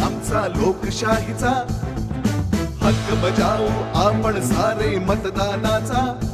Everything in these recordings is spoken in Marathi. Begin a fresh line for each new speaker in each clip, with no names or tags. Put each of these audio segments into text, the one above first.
आमचा लोकशाहीचा. हक्क बजावू आपण सारे मतदानाचा.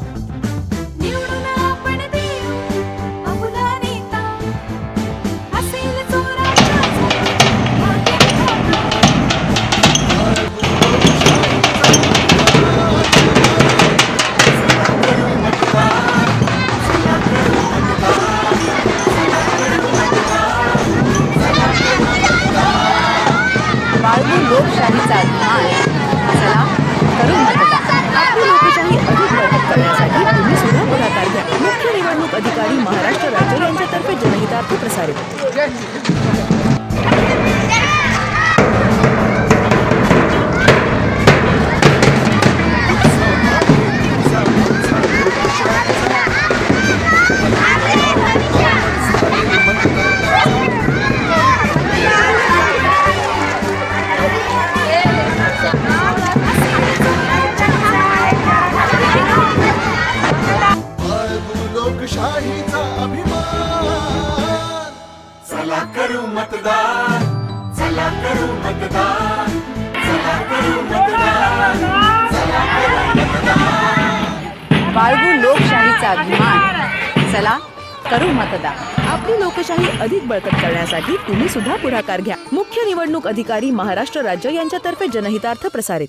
लोकशाहीचा अभिमान चला करून मतदान. आपली लोकशाही अधिक बळकट करण्यासाठी तुम्ही सुद्धा पुढाकार घ्या. मुख्य निवडणूक अधिकारी महाराष्ट्र राज्य यांच्यातर्फे जनहितार्थ प्रसारित.
लोकशाहीचा अभिमान. चला करू मतदान चला करू मतदान चला करू मतदान चला करू मतदान.
बाळगू लोकशाहीचा अभिमान. चला करू मतदान. आपली लोकशाही अधिक बळकट करण्यासाठी तुम्ही सुद्धा पुढाकार घ्या. मुख्य निवडणूक अधिकारी महाराष्ट्र राज्य यांच्यातर्फे जनहितार्थ प्रसारित.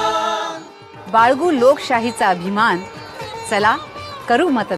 बाळगू लोकशाहीचा अभिमान. चला करू मतदान.